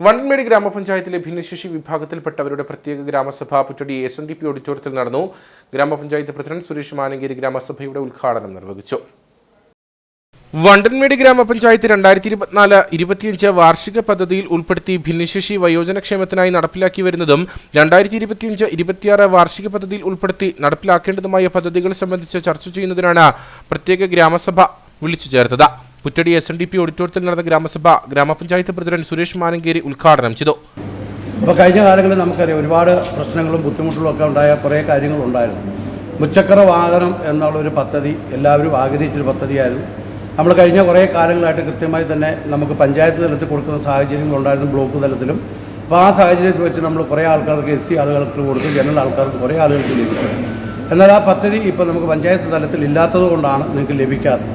വണ്ടൻമേട് ഗ്രാമപഞ്ചായത്തിലെ ഭിന്നശേഷി വിഭാഗത്തിൽപ്പെട്ടവരുടെ പ്രത്യേക ഗ്രാമസഭ Puttady S N D P ഓഡിറ്റോറിയത്തിൽ നടന്നു. ഗ്രാമപഞ്ചായത്ത് പ്രസിഡന്റ് സുരേഷ് മാനങ്കേരി ഗ്രാമസഭയുടെ ഉദ്ഘാടനം നിർവഹിച്ചു. വണ്ടൻമേട് ഗ്രാമപഞ്ചായത്ത് രണ്ടായിരത്തി ഇരുപത്തിനാല് ഇരുപത്തിയഞ്ച് വാർഷിക പദ്ധതിയിൽ ഉൾപ്പെടുത്തി ഭിന്നശേഷി വയോജനക്ഷേമത്തിനായി നടപ്പിലാക്കി വരുന്നതും രണ്ടായിരത്തി ഇരുപത്തിയഞ്ച് ഇരുപത്തിയാറ് വാർഷിക പദ്ധതിയിൽ ഉൾപ്പെടുത്തി നടപ്പിലാക്കേണ്ടതുമായ പദ്ധതികൾ സംബന്ധിച്ച് ചർച്ച ചെയ്യുന്നതിനാണ് പ്രത്യേക ഗ്രാമസഭ വിളിച്ചു ചേർത്തത്. Puttady S N D P ഓഡിറ്റോറിയത്തിൽ നടന്ന ഗ്രാമസഭ ഗ്രാമപഞ്ചായത്ത് പ്രസിഡന്റ് സുരേഷ് മാനങ്കേരി ഉദ്ഘാടനം ചെയ്തു. അപ്പോൾ കഴിഞ്ഞ കാലങ്ങളിൽ നമുക്കറിയാം ഒരുപാട് പ്രശ്നങ്ങളും ബുദ്ധിമുട്ടുകളും ഒക്കെ ഉണ്ടായ കുറേ കാര്യങ്ങളുണ്ടായിരുന്നു മുച്ചക്കര വാഹനം എന്നുള്ള ഒരു പദ്ധതി എല്ലാവരും ആഗ്രഹിച്ചൊരു പദ്ധതിയായിരുന്നു. നമ്മൾ കഴിഞ്ഞ കുറേ കാലങ്ങളായിട്ട് കൃത്യമായി തന്നെ നമുക്ക് പഞ്ചായത്ത് തലത്തിൽ കൊടുക്കുന്ന സാഹചര്യങ്ങളുണ്ടായിരുന്നു ബ്ലോക്ക് തലത്തിലും. അപ്പോൾ ആ സാഹചര്യത്തിൽ വെച്ച് നമ്മൾ കുറേ ആൾക്കാർക്ക് എസ് സി ആളുകൾക്ക് കൊടുത്തു ജനറൽ ആൾക്കാർക്ക് കുറേ ആളുകൾക്ക് ലഭിച്ചു. എന്നാൽ ആ പദ്ധതി ഇപ്പോൾ നമുക്ക് പഞ്ചായത്ത് തലത്തിൽ ഇല്ലാത്തത് കൊണ്ടാണ് നിങ്ങൾക്ക് ലഭിക്കാത്തത്.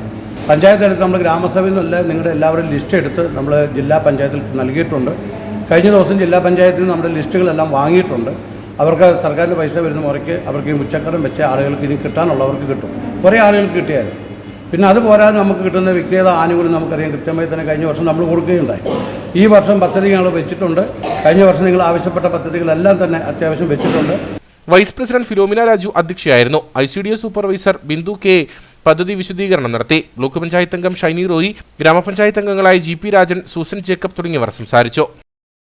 പഞ്ചായത്ത് തലത്തിൽ നമ്മൾ ഗ്രാമസഭയിൽ നിന്നല്ല നിങ്ങളുടെ എല്ലാവരും ലിസ്റ്റ് എടുത്ത് നമ്മൾ ജില്ലാ പഞ്ചായത്തിൽ നൽകിയിട്ടുണ്ട്. കഴിഞ്ഞ ദിവസം ജില്ലാ പഞ്ചായത്തിൽ നമ്മുടെ ലിസ്റ്റുകളെല്ലാം വാങ്ങിയിട്ടുണ്ട്. അവർക്ക് സർക്കാരിന്റെ പൈസ വരുന്ന മുറയ്ക്ക് അവർക്ക് ഈ മുച്ചക്കരം വെച്ച ആളുകൾക്ക് ഇനി കിട്ടാനുള്ളവർക്ക് കിട്ടും. കുറേ ആളുകൾക്ക് കിട്ടിയായിരുന്നു. പിന്നെ അത് പോരാതെ നമുക്ക് കിട്ടുന്ന വ്യക്തിഗത ആനുകൂല്യം നമുക്കറിയാം. കൃത്യമായി തന്നെ കഴിഞ്ഞ വർഷം നമ്മൾ കൊടുക്കുകയുണ്ടായി. ഈ വർഷം പദ്ധതി ഞങ്ങൾ വെച്ചിട്ടുണ്ട്. കഴിഞ്ഞ വർഷം നിങ്ങൾ ആവശ്യപ്പെട്ട പദ്ധതികളെല്ലാം തന്നെ അത്യാവശ്യം വെച്ചിട്ടുണ്ട്. Vice president Philomina Raju അധ്യക്ഷയായിരുന്നു. I C D S supervisor Bindu K പദ്ധതി വിശദീകരണം നടത്തി. ബ്ലോക്ക് പഞ്ചായത്ത് അംഗം ഷൈനി റോയി ഗ്രാമപഞ്ചായത്ത് അംഗങ്ങളായ G P Rajan Susan Jacob തുടങ്ങിയവർ സംസാരിച്ചു.